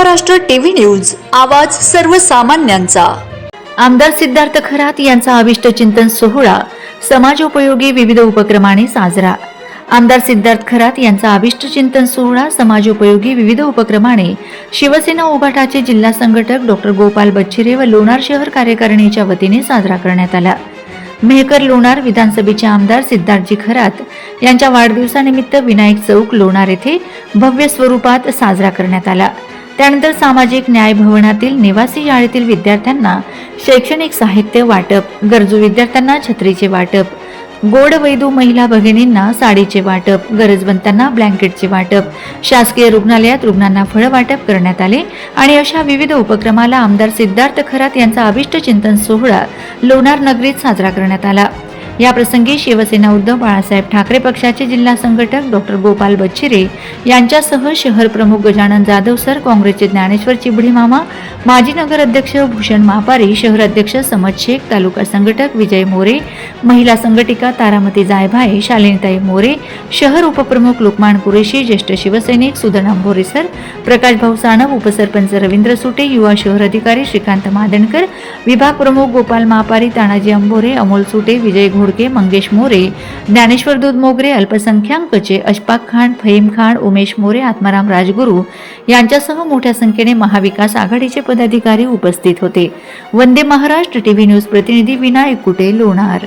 Maharashtra TV news आवाज सर्वसामान्यांचा. आमदार सिद्धार्थ खरात यांचा अभिष्ट चिंतन सोहळा समाजोपयोगी विविध उपक्रमाने साजरा. आमदार सिद्धार्थ खरात यांचा अभिष्ट चिंतन सोहळा समाजोपयोगी विविध उपक्रमाने शिवसेना उभाटाचे जिल्हा संघटक डॉक्टर गोपाल बच्छिरे व लोणार शहर कार्यकारिणीच्या वतीने साजरा करण्यात आला. मेहकर लोणार विधानसभेचे आमदार सिद्धार्थजी खरात यांच्या वाढदिवसानिमित्त विनायक चौक लोणार येथे भव्य स्वरूपात साजरा करण्यात आला. त्यानंतर सामाजिक न्याय भवनातील निवासी शाळेतील विद्यार्थ्यांना शैक्षणिक साहित्य वाटप गरजू विद्यार्थ्यांना छत्रीचे वाटप गोड वैदू महिला भगिनींना साडीचे वाटप गरजवंतांना ब्लँकेटचे वाटप शासकीय रुग्णालयात रुग्णांना फळ वाटप करण्यात आले आणि अशा विविध उपक्रमाला आमदार सिद्धार्थ खरात यांचा अभिष्ट चिंतन सोहळा लोणार नगरीत साजरा करण्यात आला. या प्रसंगी शिवसेना उद्धव बाळासाहेब ठाकरे पक्षाचे जिल्हा संघटक डॉक्टर गोपाल बच्चिरे यांच्यासह शहर प्रमुख गजानन जाधव सर काँग्रेसचे ज्ञानेश्वर चिबडी मामा माजी नगर अध्यक्ष भूषण मापारी शहर अध्यक्ष समज शेख तालुका संघटक विजय मोरे महिला संघटिका तारामती जायभाये शालिनीताई मोरे शहर उपप्रमुख लोकमान कुरेशी ज्येष्ठ शिवसैनिक सुधन अंभोरेसर प्रकाश भाऊ सानप उपसरपंच रवींद्र सुटे युवा शहर अधिकारी श्रीकांत मादणकर विभाग प्रमुख गोपाल मापारी तानाजी अंभोरे अमोल सुटे विजय घोडके मंगेश मोरे ज्ञानेश्वर दूध मोगरे अल्पसंख्याकचे अशफाक खान फहीम खान उमेश मोरे आत्माराम राजगुरू यांच्यासह मोठ्या संख्येने महाविकास आघाडीचे पदाधिकारी उपस्थित होते. वंदे महाराष्ट्र टीव्ही न्यूज प्रतिनिधी विनायक कुटे लोणार.